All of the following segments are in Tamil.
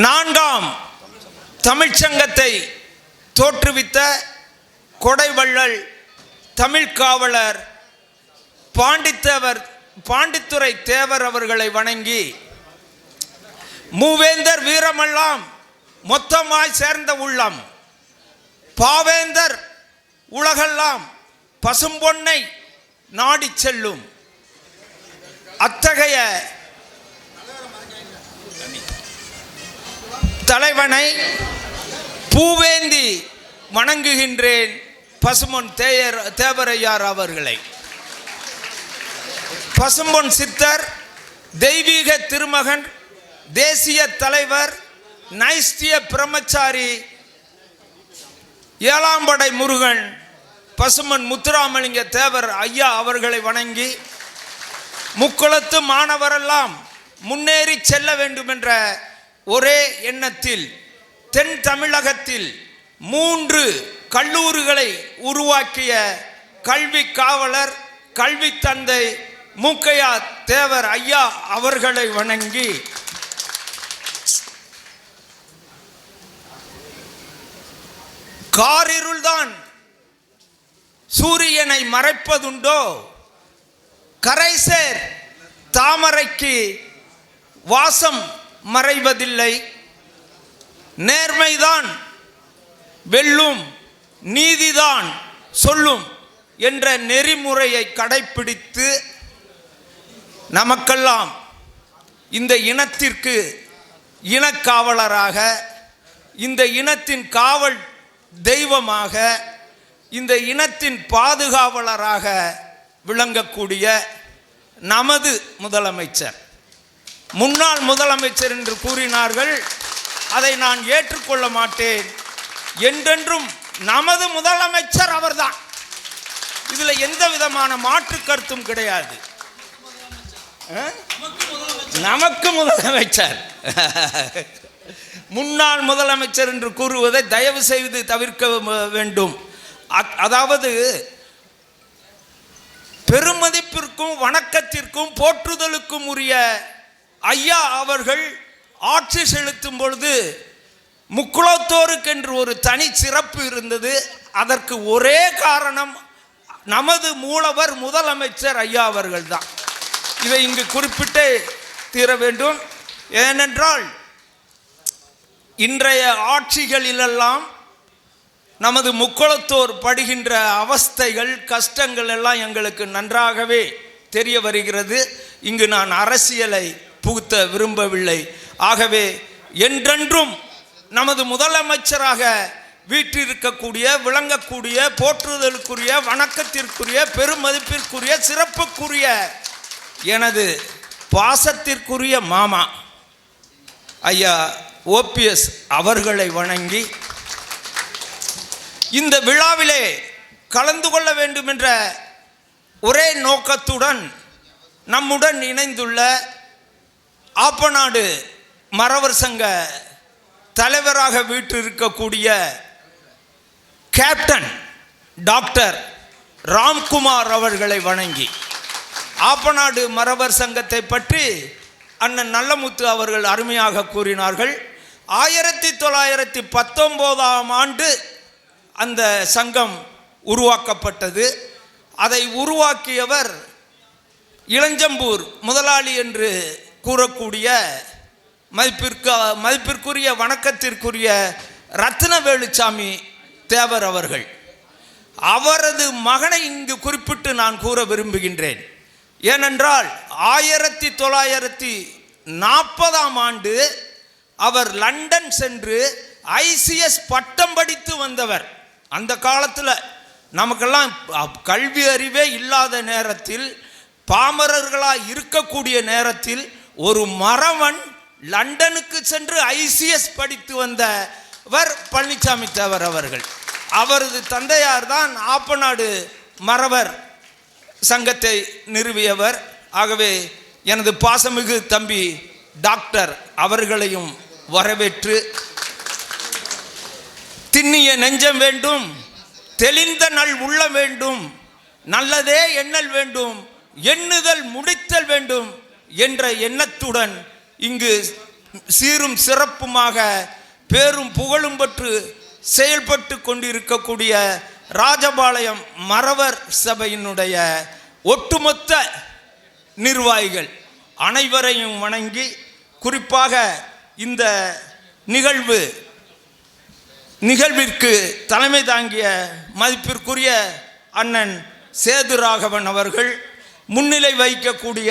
நான்காம் தமிழ்ச்சங்கத்தை தோற்றுவித்த கொடைவள்ளல் தமிழ்காவலர் காவலர் பாண்டித்தேவர் தேவர் அவர்களை வணங்கி மூவேந்தர் வீரமெல்லாம் மொத்தமாய் சேர்ந்த உள்ளம் பாவேந்தர் உலகெல்லாம் பசும்பொன்னை நாடிச் செல்லும். அத்தகைய தலைவனை பூவேந்தி வணங்குகின்றேன் பசுமொன் தேயர் தேவரையார் அவர்களை. பசும்பொன் சித்தர் தெய்வீக திருமகன் தேசிய தலைவர் நைஸ்திய பிரம்மச்சாரி ஏழாம்படை முருகன் பசுமன் முத்துராமலிங்க தேவர் ஐயா அவர்களை வணங்கி முக்குளத்து மாணவரெல்லாம் முன்னேறி செல்ல வேண்டும் என்ற ஒரே எண்ணத்தில் தென் தமிழகத்தில் மூன்று கல்லூரிகளை உருவாக்கிய கல்வி காவலர் கல்வி தந்தை மூக்கையா தேவர் ஐயா அவர்களை வணங்கி காரிருள்தான் சூரியனை மறைப்பதுண்டோ? கரைசேர் தாமரைக்கு வாசம் மறைவதில்லை. நேர்மைதான் வெல்லும் நீதிதான் சொல்லும் என்ற நெறிமுறையை கடைப்பிடித்து நமக்கெல்லாம் இந்த இனத்திற்கு இனக்காவலராக இந்த இனத்தின் காவல் தெய்வமாக இந்த இனத்தின் பாதுகாவலராக விளங்கக்கூடிய நமது முதலமைச்சர். முன்னாள் முதலமைச்சர் என்று கூறினார்கள். அதை நான் ஏற்றுக்கொள்ள மாட்டேன். என்றென்றும் நமது முதலமைச்சர் அவர்தான். இதில் எந்த விதமான மாற்று கருத்தும் கிடையாது. நமக்கு முதலமைச்சர். முன்னாள் முதலமைச்சர் என்று கூறுவதை தயவு செய்து தவிர்க்க வேண்டும். அ- அதாவது பெருமதிப்பிற்கும் வணக்கத்திற்கும் போற்றுதலுக்கும் உரிய ஐயா அவர்கள் ஆட்சி செலுத்தும் பொழுது முக்குளத்தோருக்கு என்று ஒரு தனி சிறப்பு இருந்தது. அதற்கு ஒரே காரணம் நமது மூலவர் முதலமைச்சர் ஐயா அவர்கள் தான் இதை இங்கு குறிப்பிட்டே தீர வேண்டும். ஏனென்றால் இன்றைய ஆட்சிகளிலெல்லாம் நமது முக்குளத்தோர் படுகின்ற அவஸ்தைகள் கஷ்டங்கள் எல்லாம் எங்களுக்கு நன்றாகவே தெரிய வருகிறது. இங்கு நான் அரசியலை புகுத்த விரும்பவில்லை. ஆகவே என்றென்றும் நமது முதலமைச்சராக வீற்றிருக்கக்கூடிய விளங்கக்கூடிய போற்றுதலுக்குரிய வணக்கத்திற்குரிய பெருமதிப்பிற்குரிய சிறப்புக்குரிய எனது பாசத்திற்குரிய மாமா ஐயா ஓபிஎஸ் அவர்களை வணங்கி இந்த விழாவிலே கலந்து கொள்ள வேண்டும் என்ற ஒரே நோக்கத்துடன் நம்முடன் இணைந்துள்ள ஆப்பநாடு மறவர் சங்க தலைவராக வீற்றிருக்கக்கூடிய கேப்டன் டாக்டர் ராம்குமார் அவர்களை வணங்கி ஆப்பநாடு மறவர் சங்கத்தை பற்றி அண்ணன் நல்லமுத்து அவர்கள் அருமையாக கூறினார்கள். ஆயிரத்தி தொள்ளாயிரத்தி பத்தொம்போதாம் ஆண்டு அந்த சங்கம் உருவாக்கப்பட்டது. அதை உருவாக்கியவர் இளஞ்சம்பூர் முதலாளி என்று கூறக்கூடிய மதிப்பிற்கு மதிப்பிற்குரிய வணக்கத்திற்குரிய ரத்னவேலுசாமி தேவர் அவர்கள். அவரது மகனை இங்கு குறிப்பிட்டு நான் கூற விரும்புகின்றேன். ஏனென்றால் ஆயிரத்தி தொள்ளாயிரத்தி நாற்பதாம் ஆண்டு அவர் லண்டன் சென்று ஐசிஎஸ் பட்டம் படித்து வந்தவர். அந்த காலத்தில் நமக்கெல்லாம் கல்வி அறிவே இல்லாத நேரத்தில் பாமரர்களாக இருக்கக்கூடிய நேரத்தில் ஒரு மறவன் லண்டனுக்கு சென்று ஐசிஎஸ் படித்து வந்தவர் பழனிசாமி தேவர் அவர்கள். அவரது தந்தையார் தான் ஆப்பநாடு மறவர் சங்கத்தை நிறுவியவர். ஆகவே எனது பாசமிகு தம்பி டாக்டர் அவர்களையும் வரவேற்று திண்ணிய நெஞ்சம் வேண்டும் தெளிந்த நல் உள்ள வேண்டும் நல்லதே எண்ணல் வேண்டும் எண்ணுதல் முடித்தல் வேண்டும் என்ற எண்ணத்துடன் இங்கு சீரும் சிறப்புமாக பேரும் புகழும் பெற்று செயல்பட்டு கொண்டிருக்கக்கூடிய ராஜபாளையம் மறவர் சபையினுடைய ஒட்டுமொத்த நிர்வாகிகள் அனைவரையும் வணங்கி குறிப்பாக இந்த நிகழ்வு நிகழ்விற்கு தலைமை தாங்கிய மதிப்பிற்குரிய அண்ணன் சேதுராகவன் அவர்கள் முன்னிலை வைக்கக்கூடிய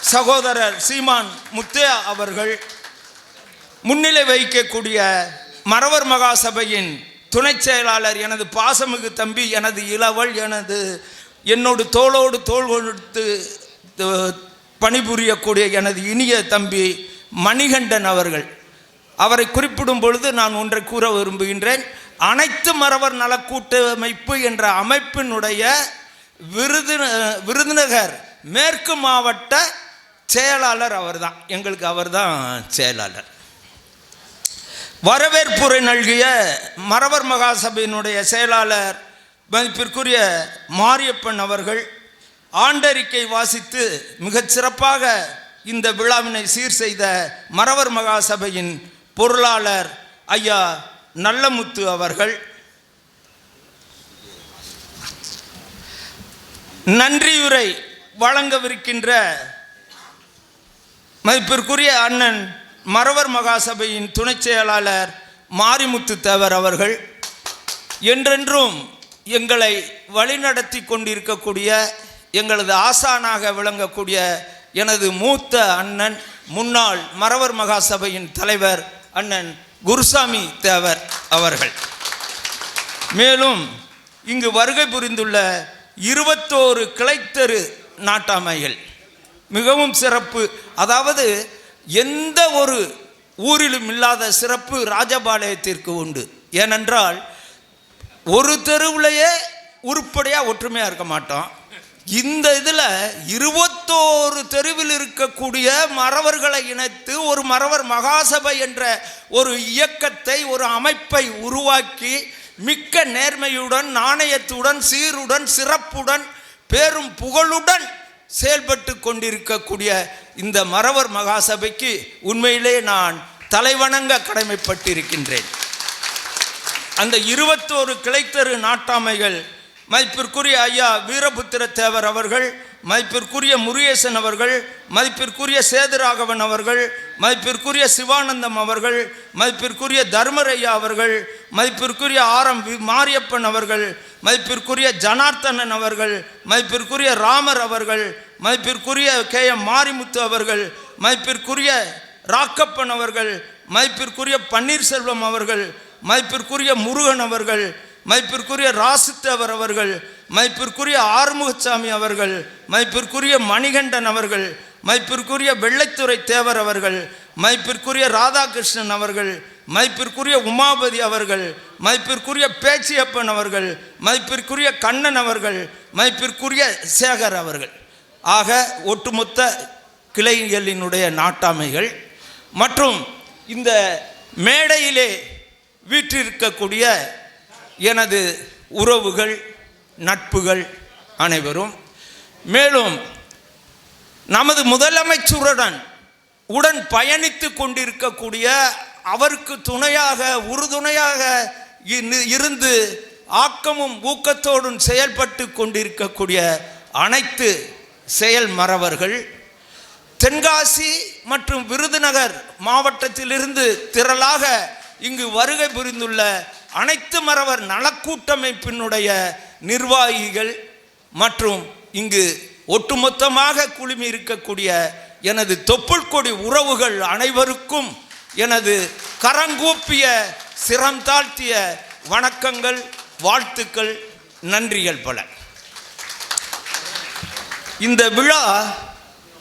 சகோதரர் சீமான் முத்தையா அவர்கள் முன்னிலை வைக்கக்கூடிய மறவர் மகாசபையின் துணை செயலாளர் எனது பாசமிகு தம்பி எனது இளவல் எனது என்னோடு தோளோடு தோல் கொடுத்து பணிபுரியக்கூடிய எனது இனிய தம்பி மணிகண்டன் அவர்கள். அவரை குறிப்பிடும் பொழுது நான் ஒன்றை கூற விரும்புகின்றேன். அனைத்து மறவர் நலக்கூட்டமைப்பு என்ற அமைப்பினுடைய விருது விருதுநகர் மேற்கு மாவட்ட செயலாளர் அவர்தான். எங்களுக்கு அவர்தான் செயலாளர். வரவேற்புரை நல்கிய மறவர் மகாசபையினுடைய செயலாளர் மதிப்பிற்குரிய மாரியப்பன் அவர்கள் ஆண்டறிக்கை வாசித்து மிகச் சிறப்பாக இந்த விழாவினை சீர் செய்த மறவர் மகாசபையின் பொருளாளர் ஐயா நல்லமுத்து அவர்கள். நன்றியுரை வழங்கவிருக்கின்ற மதிப்பிற்குரிய அண்ணன் மறவர் மகாசபையின் துணை செயலாளர் மாரிமுத்து தேவர் அவர்கள் என்றென்றும் எங்களை வழிநடத்தி கொண்டிருக்கக்கூடிய எங்களது ஆசானாக விளங்கக்கூடிய எனது மூத்த அண்ணன் முன்னாள் மறவர் மகாசபையின் தலைவர் அண்ணன் குருசாமி தேவர் அவர்கள். மேலும் இங்கு வருகை புரிந்துள்ள இருபத்தோரு கிளைத்தரு நாட்டாமைகள். மிகவும் சிறப்பு. அதாவது எந்த ஒரு ஊரிலும் இல்லாத சிறப்பு ராஜபாளையத்திற்கு உண்டு. ஏனென்றால் ஒரு தெருவிலையே உருப்படியாக ஒற்றுமையாக இருக்க மாட்டோம். இந்த இதில் இருபத்தோரு தெருவில் இருக்கக்கூடிய மறவர்களை இணைத்து ஒரு மறவர் மகாசபை என்ற ஒரு இயக்கத்தை ஒரு அமைப்பை உருவாக்கி மிக்க நேர்மையுடன் நாணயத்துடன் சீருடன் சிறப்புடன் பேரும் புகழுடன் செயல்பட்டு கொண்டிருக்கக்கூடிய இந்த மறவர் மகாசபைக்கு உண்மையிலே நான் தலைவணங்க கடமைப்பட்டிருக்கின்றேன். அந்த இருபத்தோரு கிளைத்தரு நாட்டாமைகள் மதிப்பிற்குரிய ஐயா வீரபுத்திர தேவர் அவர்கள் மதிப்பிற்குரிய முருகேசன் அவர்கள் மதிப்பிற்குரிய சேதுராகவன் அவர்கள் மதிப்பிற்குரிய சிவானந்தம் அவர்கள் மதிப்பிற்குரிய தர்மரையா அவர்கள் மதிப்பிற்குரிய ஆரம் மாரியப்பன் அவர்கள் மதிப்பிற்குரிய ஜனார்த்தனன் அவர்கள் மதிப்பிற்குரிய ராமர் அவர்கள் மதிப்பிற்குரிய கே எம் மாரிமுத்து அவர்கள் மதிப்பிற்குரிய ராக்கப்பன் அவர்கள் மதிப்பிற்குரிய பன்னீர்செல்வம் அவர்கள் மதிப்பிற்குரிய முருகன் அவர்கள் மதிப்பிற்குரிய ராசித்தவர் அவர்கள் மதிப்பிற்குரிய ஆறுமுகசாமி அவர்கள் மதிப்பிற்குரிய மணிகண்டன் அவர்கள் மதிப்பிற்குரிய வெள்ளைத்துறை தேவர் அவர்கள் மதிப்பிற்குரிய ராதாகிருஷ்ணன் அவர்கள் மதிப்பிற்குரிய உமாபதி அவர்கள் மதிப்பிற்குரிய பேச்சியப்பன் அவர்கள் மதிப்பிற்குரிய கண்ணன் அவர்கள் மைப்பிற்குரிய சேகர் அவர்கள். ஆக ஒட்டுமொத்த கிளைகளினுடைய நாட்டாமைகள் மற்றும் இந்த மேடையிலே வீற்றிருக்கக்கூடிய எனது உறவுகள் நட்புகள் அனைவரும் மேலும் நமது முதலமைச்சருடன் உடன் பயணித்து கொண்டிருக்கக்கூடிய அவருக்கு துணையாக உறுதுணையாக இருந்து ஆக்கமும் ஊக்கத்தோடும் செயல்பட்டு கொண்டிருக்கக்கூடிய அனைத்து செயல் மறவர்கள் தென்காசி மற்றும் விருதுநகர் மாவட்டத்திலிருந்து திரளாக இங்கு வருகை புரிந்துள்ள அனைத்து மறவர் நலக்கூட்டமைப்பினுடைய நிர்வாகிகள் மற்றும் இங்கு ஒட்டுமொத்தமாக குழுமி இருக்கக்கூடிய எனது தொப்புள் கொடி உறவுகள் அனைவருக்கும் எனது கரங்கூப்பிய சிரம் தாழ்த்திய வணக்கங்கள் வாழ்த்துக்கள் நன்றிகள் பல. இந்த விழா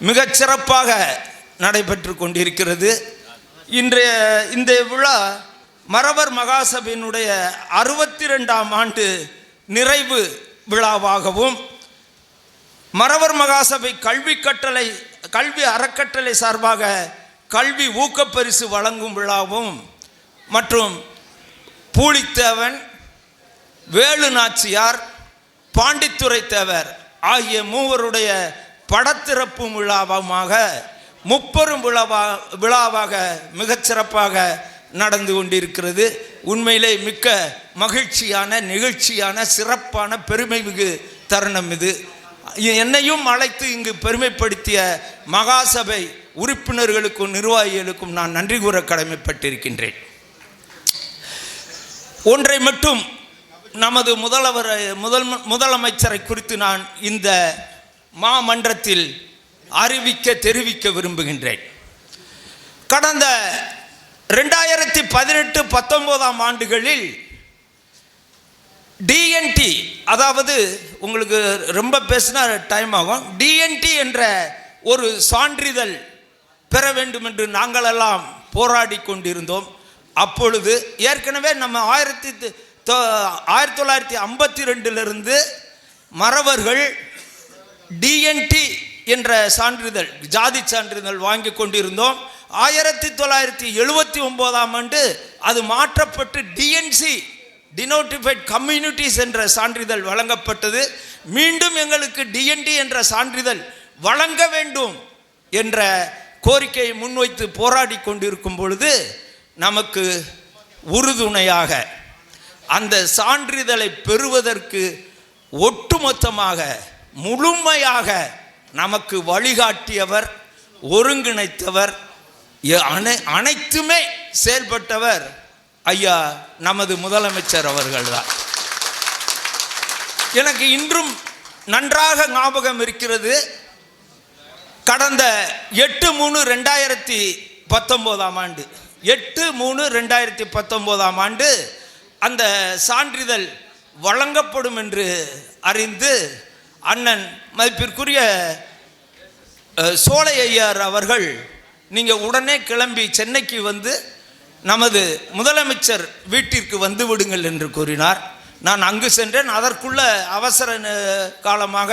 மிகச் சிறப்பாக நடைபெற்று கொண்டிருக்கிறது. இன்றைய இந்த விழா மறவர் மகாசபையினுடைய அறுபத்தி ரெண்டாம் ஆண்டு நிறைவு விழாவாகவும் மறவர் மகாசபை கல்வி கட்டளை கல்வி அறக்கட்டளை சார்பாக கல்வி ஊக்கப்பரிசு வழங்கும் விழாவும் மற்றும் பூலித்தேவன் வேலு நாச்சியார் பாண்டித்துரை தேவர் ஆகிய மூவருடைய படத்திறப்பு விழாவுமாக முப்பெரும் விழாவா விழாவாக மிகச்சிறப்பாக நடந்து கொண்டிருக்கிறது. உண்மையிலே மிக்க மகிழ்ச்சியான நிகழ்ச்சியான சிறப்பான பெருமை மிகு தருணம் இது. என்னையும் அழைத்து இங்கு பெருமைப்படுத்திய மகாசபை உறுப்பினர்களுக்கும் நிர்வாகிகளுக்கும் நான் நன்றி கூற கடமைப்பட்டிருக்கின்றேன். ஒன்றை மட்டும் நமது முதல்வர் முதல் முதலமைச்சரை குறித்து நான் இந்த மாமன்றத்தில் அறிவிக்க தெரிவிக்க விரும்புகின்றேன். கடந்த ரெண்டாயிரத்தி பதினெட்டு பத்தொன்பதாம் ஆண்டுகளில் டிஎன்டி அதாவது உங்களுக்கு ரொம்ப பேசினா டைம் ஆகும். டிஎன்டி என்ற ஒரு சான்றிதழ் பெற வேண்டும் என்று நாங்களெல்லாம் போராடி கொண்டிருந்தோம். அப்பொழுது ஏற்கனவே நம்ம ஆயிரத்தி தொ- ஆயிரத்தி தொள்ளாயிரத்தி ஐம்பத்தி ரெண்டிலிருந்து மறவர்கள் டிஎன்டி என்ற சான்றிதழ் ஜாதி சான்றிதழ் வாங்கி கொண்டிருந்தோம். ஆயிரத்தி தொள்ளாயிரத்தி எழுபத்தி ஒம்போதாம் ஆண்டு அது மாற்றப்பட்டு டிஎன்சி டினோட்டிஃபைட் கம்யூனிட்டிஸ் என்ற சான்றிதழ் வழங்கப்பட்டது. மீண்டும் எங்களுக்கு டிஎன்டி என்ற சான்றிதழ் வழங்க வேண்டும் என்ற கோரிக்கையை முன்வைத்து போராடி கொண்டிருக்கும் பொழுது நமக்கு உறுதுணையாக அந்த சான்றிதழை பெறுவதற்கு ஒட்டுமொத்தமாக முழுமையாக நமக்கு வழிகாட்டியவர் ஒருங்கிணைத்தவர் அனை- அனைத்துமே செயல்பட்டவர் ஐயா நமது முதலமைச்சர் அவர்கள்தான். எனக்கு இன்றும் நன்றாக ஞாபகம் இருக்கிறது. கடந்த எட்டு மூணு ரெண்டாயிரத்தி பத்தொம்போதாம் ஆண்டு எட்டு மூணு ரெண்டாயிரத்தி பத்தொம்போதாம் ஆண்டு அந்த சான்றிதழ் வழங்கப்படும் என்று அறிந்து அண்ணன் மதிப்பிற்குரிய சோலை ஐயார் அவர்கள் நீங்கள் உடனே கிளம்பி சென்னைக்கு வந்து நமது முதலமைச்சர் வீட்டிற்கு வந்து விடுங்கள் என்று கூறினார். நான் அங்கு சென்றேன். அதற்குள்ள அவசர காலமாக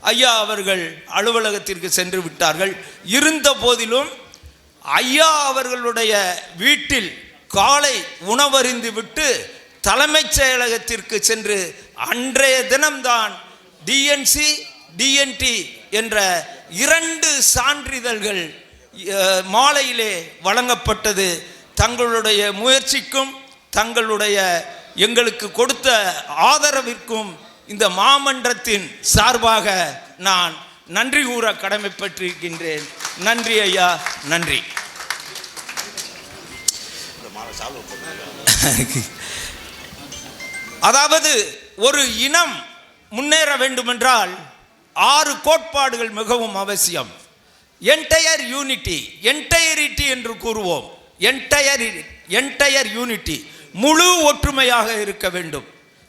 ஐயா அவர்கள் அலுவலகத்திற்கு சென்று விட்டார்கள். இருந்த போதிலும் ஐயா அவர்களுடைய வீட்டில் காலை உணவறிந்து விட்டு தலைமைச் செயலகத்திற்கு சென்று அன்றைய தினம்தான் டிஎன்சி டிஎன்டி என்ற இரண்டு சான்றிதழ்கள் மாலையிலே வழங்கப்பட்டது. தங்களுடைய முயற்சிக்கும் தங்களுடைய எங்களுக்கு கொடுத்த ஆதரவிற்கும் இந்த மாமன்றத்தின் சார்பாக நான் நன்றி கூற கடமைப்பட்டிருக்கின்றேன். நன்றி ஐயா நன்றி. அதாவது ஒரு இனம் முன்னேற வேண்டுமென்றால் ஆறு கோட்பாடுகள் மிகவும் அவசியம். என்டையர் யூனிட்டி என்டையரிட்டி என்று கூறுவோம். என்டையர் என்டையர் யூனிட்டி முழு ஒற்றுமையாக இருக்க வேண்டும்.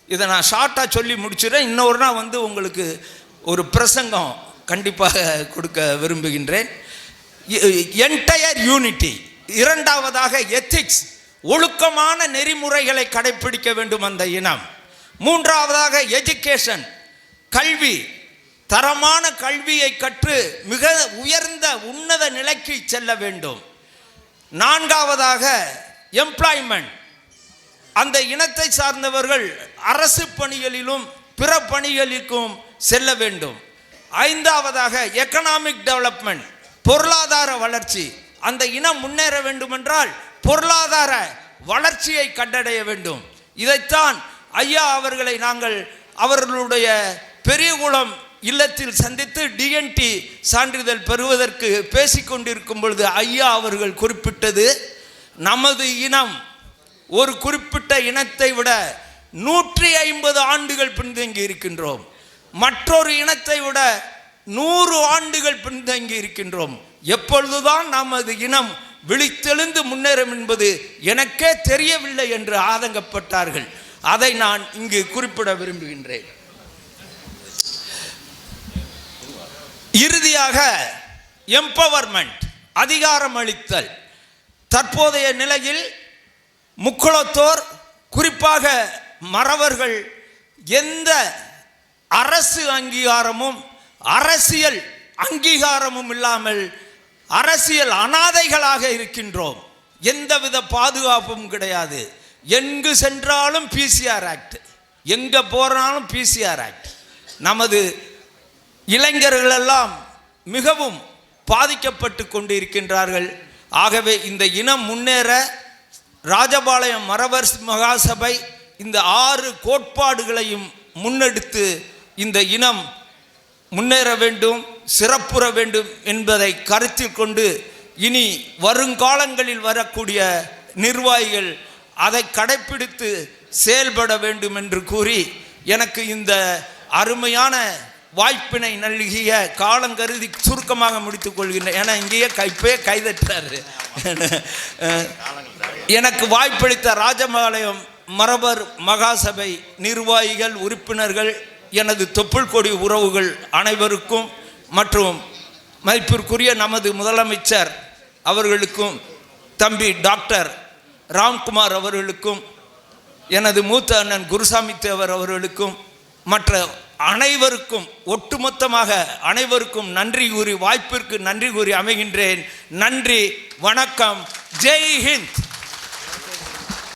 இதை நான் ஷார்ட்டாக சொல்லி முடிச்சிடுறேன். இன்னொரு நாள் வந்து உங்களுக்கு ஒரு பிரசங்கம் கண்டிப்பாக கொடுக்க விரும்புகின்றேன். என்டையர் யூனிட்டி இரண்டாவதாக எத்திக்ஸ் ஒழுக்கமான நெறிமுறைகளை கடைப்பிடிக்க வேண்டும் அந்த இனம். மூன்றாவதாக எஜுகேஷன் கல்வி தரமான கல்வியை கற்று மிக உயர்ந்த உன்னத நிலைக்கு செல்ல வேண்டும். நான்காவதாக எம்ப்ளாய்மெண்ட் அந்த இனத்தை சார்ந்தவர்கள் அரசு பணிகளிலும் பிற பணிகளுக்கும் செல்ல வேண்டும். ஐந்தாவதாக எக்கனாமிக் டெவலப்மெண்ட் பொருளாதார வளர்ச்சி. அந்த இனம் முன்னேற வேண்டுமென்றால் பொருளாதார வளர்ச்சியை கண்டடைய வேண்டும். இதைத்தான் ஐயா அவர்களை நாங்கள் அவர்களுடைய பெரியகுளம் இல்லத்தில் சந்தித்து டிஎன்டி சான்றிதழ் பெறுவதற்கு பேசிக்கொண்டிருக்கும் பொழுது ஐயா அவர்கள் குறிப்பிட்டது நமது இனம் ஒரு குறிப்பிட்ட இனத்தை விட நூற்றி ஐம்பது ஆண்டுகள் பின்தங்கி இருக்கின்றோம். மற்றொரு இனத்தை விட நூறு ஆண்டுகள் பின்தங்கி இருக்கின்றோம். எப்பொழுதுதான் நமது இனம் விழித்தெழுந்து முன்னேறும் என்பது எனக்கே தெரியவில்லை என்று ஆதங்கப்பட்டார்கள். அதை நான் இங்கு குறிப்பிட விரும்புகின்றேன். இறுதியாக எம்பவர்மெண்ட் அதிகாரம் அளித்தல். தற்போதைய நிலையில் முக்குளத்தோர் குறிப்பாக மறவர்கள் எந்த அரசு அங்கீகாரமும் அரசியல் அங்கீகாரமும் இல்லாமல் அரசியல் அனாதைகளாக இருக்கின்றோம். எந்தவித பாதுகாப்பும் கிடையாது. எங்கு சென்றாலும் பிசிஆர் ஆக்ட் எங்கே போனாலும் பிசிஆர் ஆக்ட் நமது இளைஞர்களெல்லாம் மிகவும் பாதிக்கப்பட்டு கொண்டு இருக்கின்றார்கள் ஆகவே இந்த இனம் முன்னேற ராஜபாளையம் மரவர் மகாசபை இந்த ஆறு கோட்பாடுகளையும் முன்னெடுத்து இந்த இனம் முன்னேற வேண்டும் சிறப்புற வேண்டும் என்பதை கருத்தில் கொண்டு இனி வருங்காலங்களில் வரக்கூடிய நிர்வாகிகள் அதை கடைப்பிடித்து செயல்பட வேண்டும் என்று கூறி எனக்கு இந்த அருமையான வாய்ப்பினை நல்கிய காலம் கருதி சுருக்கமாக முடித்துக் கொள்கின்றேன் ஏன்னா இங்கேயே கைப்பே கைதட்டாரு எனக்கு வாய்ப்பளித்த ராஜபாளையம் மரபர் மகாசபை நிர்வாகிகள் உறுப்பினர்கள் எனது தொப்புள் கொடி உறவுகள் அனைவருக்கும் மற்றும் மதிப்பிற்குரிய நமது முதலமைச்சர் அவர்களுக்கும் தம்பி டாக்டர் ராம்குமார் அவர்களுக்கும் எனது மூத்த அண்ணன் குருசாமி தேவர் அவர்களுக்கும் மற்ற அனைவருக்கும் ஒட்டுமொத்தமாக அனைவருக்கும் நன்றி கூறி வாய்ப்பிற்கு நன்றி கூறி அமைகின்றேன். நன்றி வணக்கம். ஜெய் ஹிந்த்.